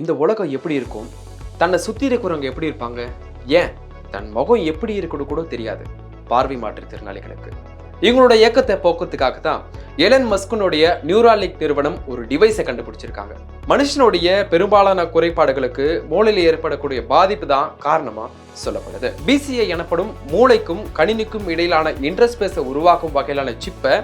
இந்த உலகம் எப்படி இருக்கும்? தன்னை சுற்றி இருக்கிறவங்க எப்படி இருப்பாங்க? ஏன்? தன் முகம் எப்படி இருக்கணும் கூட தெரியாது. பார்வை மாற்றுத்திறனாளிகளுக்கு இவங்களோட இயக்கத்தை போக்குறதுக்காக தான் எலன் மஸ்குனுடைய நியூராலிக் நிறுவனம் ஒரு டிவைஸை கண்டுபிடிச்சிருக்காங்க. மனுஷனுடைய பெரும்பாலான குறைபாடுகளுக்கு மூளையில் ஏற்படக்கூடிய பாதிப்பு தான் காரணமாக சொல்லப்படுது. பிசிஐ எனப்படும் மூளைக்கும் கணினிக்கும் இடையிலான இன்டர்ஸ்பேஸை உருவாக்கும் வகையிலான சிப்பை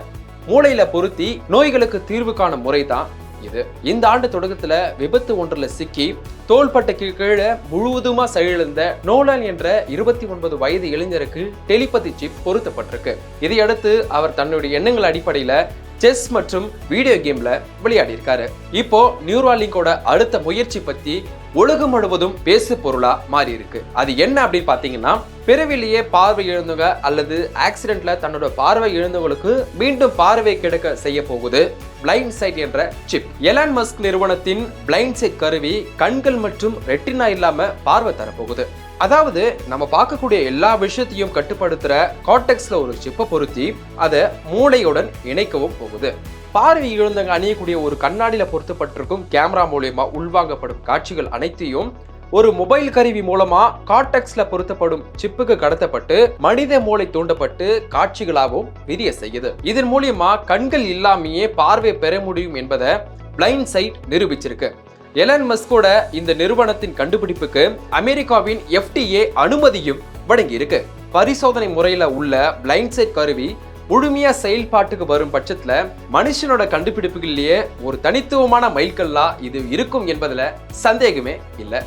மூளையில் பொருத்தி நோய்களுக்கு தீர்வு காணும் முறை தான் இது. இந்த ஆண்டு தொடக்கத்துல விபத்து ஒன்றுல சிக்கி தோள்பட்டைக்கு கீழே முழுவதுமா செயலிழந்த நோலன் என்ற இருபத்தி ஒன்பது வயது இளைஞருக்கு டெலிபதி சிப் பொருத்தப்பட்டிருக்கு. இதையடுத்து அவர் தன்னுடைய எண்ணங்கள் அடிப்படையில செஸ் மற்றும் வீடியோ கேம்ல விளையாடி இருக்காரு இப்போ நியூராலிங்கோட அடுத்த முயற்சி பத்தி உலகம் முழுவதும் பேசு பொருளா மாறி இருக்கு அது என்ன அப்படின்னு பாத்தீங்கன்னா பிறவிலேயே பார்வை இழந்தவங்க அல்லது ஆக்சிடென்ட்ல தன்னோட பார்வை எழுந்தவங்களுக்கு மீண்டும் பார்வை கிடைக்க செய்ய போகுது பிளைண்ட் சைட் என்ற சிப் எலான் மஸ்க் நிறுவனத்தின் பிளைண்ட் சைட் கருவி கண்கள் மற்றும் ரெட்டினா இல்லாம பார்வை தரப்போகுது. அதாவது நம்ம பார்க்கக்கூடிய எல்லா விஷயத்தையும் கட்டுப்படுத்துற காட்டெக்ஸ்ல ஒரு சிப்பை பொருத்தி அதை மூளையுடன் இணைக்கவும் போகுது. பார்வை இழந்தவங்க அணியக்கூடிய ஒரு கண்ணாடியில் பொருத்தப்பட்டிருக்கும் கேமரா மூலயமா உள்வாங்கப்படும் காட்சிகள் அனைத்தையும் ஒரு மொபைல் கருவி மூலமா காட்டெக்ஸ்ல பொருத்தப்படும் சிப்புக்கு கடத்தப்பட்டு மனித மூளை தூண்டப்பட்டு காட்சிகளாகவும் விரிய செய்யுது. இதன் மூலியமா கண்கள் இல்லாமையே பார்வை பெற முடியும் என்பதை பிளைண்ட் சைட் நிரூபிச்சிருக்கு. எலன் மஸ்கோட இந்த நிறுவனத்தின் கண்டுபிடிப்புக்கு அமெரிக்காவின் எஃப்டிஏ அனுமதியும் வழங்கியிருக்கு. பரிசோதனை முறையில் உள்ள பிளைண்ட் சைட் கருவி முழுமையாக செயல்பாட்டுக்கு வரும் பட்சத்தில் மனுஷனோட கண்டுபிடிப்புகள்லேயே ஒரு தனித்துவமான மைல்கல்லா இது இருக்கும் என்பதில் சந்தேகமே இல்லை.